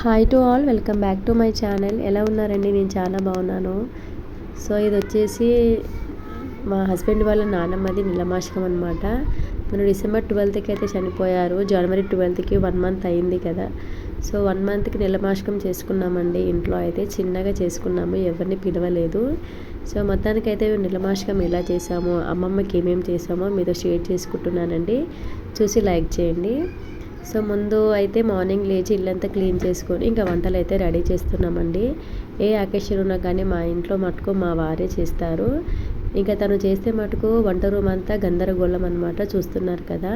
Hi to all welcome back to my channel ఎలా ఉన్నారండి? నేను చాలా బాగున్నాను. సో ఇది వచ్చేసి మా హస్బెండ్ వాళ్ళ నాన్నమ్మది నిలమాషకం అనమాట మన డిసెంబర్ ట్వెల్త్కి అయితే చనిపోయారు. జనవరి ట్వెల్త్కి వన్ మంత్ అయింది కదా. సో వన్ మంత్కి నిలమాషకం చేసుకున్నామండి. ఇంట్లో అయితే చిన్నగా చేసుకున్నాము. ఎవరిని పిలవలేదు. సో మొత్తానికి అయితే నిలమాషకం ఎలా చేసామో అమ్మమ్మకి ఏమేమి చేసామో మీతో షేర్ చేసుకుంటున్నానండి. చూసి లైక్ చేయండి. సో ముందు అయితే మార్నింగ్ లేచి ఇల్లంతా క్లీన్ చేసుకొని ఇంకా వంటలు అయితే రెడీ చేస్తున్నామండి. ఏ అకేషన్ ఉన్నా కానీ మా ఇంట్లో మటుకు మా వారే చేస్తారు. ఇంకా తను చేస్తే మటుకు వంట రూమ్ అంతా గందరగోళం అనమాట చూస్తున్నారు కదా.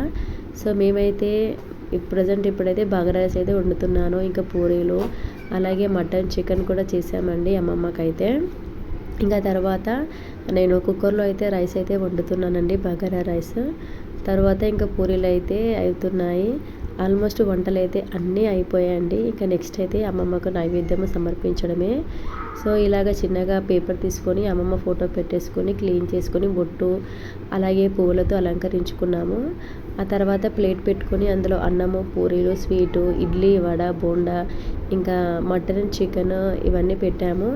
సో మేమైతే ప్రజెంట్ ఇప్పుడైతే బాగా రైస్ అయితే వండుతున్నాను ఇంకా పూరీలు అలాగే మటన్ చికెన్ కూడా చేసామండి అమ్మమ్మకైతే. ఇంకా తర్వాత నేను కుక్కర్లో అయితే రైస్ అయితే వండుతున్నానండి బగారా రైస్. తర్వాత ఇంకా పూరీలు అయితే అవుతున్నాయి. ఆల్మోస్ట్ వంటలు అయితే అన్నీ అయిపోయాయండి. ఇంకా నెక్స్ట్ అయితే అమ్మమ్మకు నైవేద్యం సమర్పించడమే. సో ఇలాగ చిన్నగా పేపర్ తీసుకొని అమ్మమ్మ ఫోటో పెట్టేసుకొని క్లీన్ చేసుకొని బొట్టు అలాగే పువ్వులతో అలంకరించుకున్నాము. ఆ తర్వాత ప్లేట్ పెట్టుకొని అందులో అన్నము పూరీలు స్వీటు ఇడ్లీ వడ బోండా ఇంకా మటన్ చికెన్ ఇవన్నీ పెట్టాము.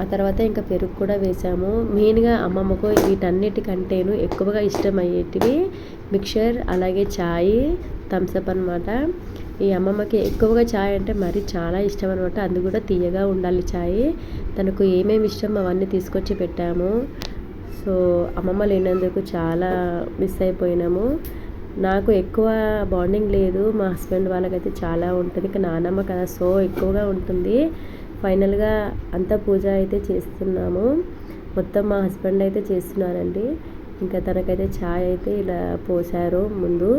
ఆ తర్వాత ఇంకా పెరుగు కూడా వేసాము. మెయిన్గా అమ్మమ్మకు వీటన్నిటికంటేను ఎక్కువగా ఇష్టమయ్యేటివి మిక్చర్ అలాగే ఛాయ్ థమ్స్అప్ అనమాట ఈ అమ్మమ్మకి ఎక్కువగా ఛాయ్ అంటే మరి చాలా ఇష్టం అనమాట అందు కూడా తీయగా ఉండాలి ఛాయ్ తనకు ఏమేమి ఇష్టం అవన్నీ తీసుకొచ్చి పెట్టాము. సో అమ్మమ్మ లేనందుకు చాలా మిస్ అయిపోయినాము. నాకు ఎక్కువ బాండింగ్ లేదు. మా హస్బెండ్ వాళ్ళకైతే చాలా ఉంటుంది. ఇంకా నానమ్మ కదా సో ఎక్కువగా ఉంటుంది. ఫైనల్గా అంతా పూజ అయితే చేస్తున్నాము. మొత్తం మా హస్బెండ్ అయితే చేస్తున్నారండి. ఇంకా తనకైతే ఛాయ్ అయితే ఇలా పోసారు ముందు.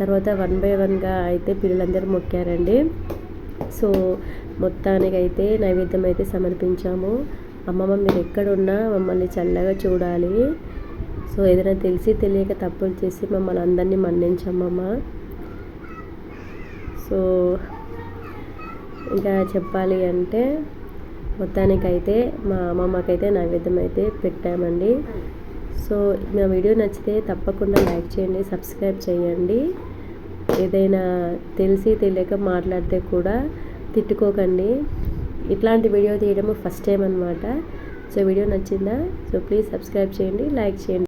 తర్వాత వన్ బై వన్గా అయితే పిల్లలందరూ మొక్కారండి. సో మొత్తానికి అయితే నైవేద్యం అయితే సమర్పించాము. అమ్మమ్మ మీరు ఎక్కడున్నా మమ్మల్ని చల్లగా చూడాలి. సో ఏదైనా తెలిసి తెలియక తప్పులు చేసి మమ్మల్ని అందరినీ మన్నించమ్మమ్మ. సో ఇంకా చెప్పాలి అంటే మొత్తానికైతే మా అమ్మమ్మకైతే నైవేద్యం అయితే పెట్టామండి. సో నా వీడియో నచ్చితే తప్పకుండా లైక్ చేయండి సబ్స్క్రైబ్ చేయండి. ఏదైనా తెలిసి తెలియక మాట్లాడితే కూడా తిట్టుకోకండి. ఇట్లాంటి వీడియో తీయడము ఫస్ట్ టైం అనమాట సో వీడియో నచ్చిందా? సో ప్లీజ్ సబ్స్క్రైబ్ చేయండి లైక్ చేయండి.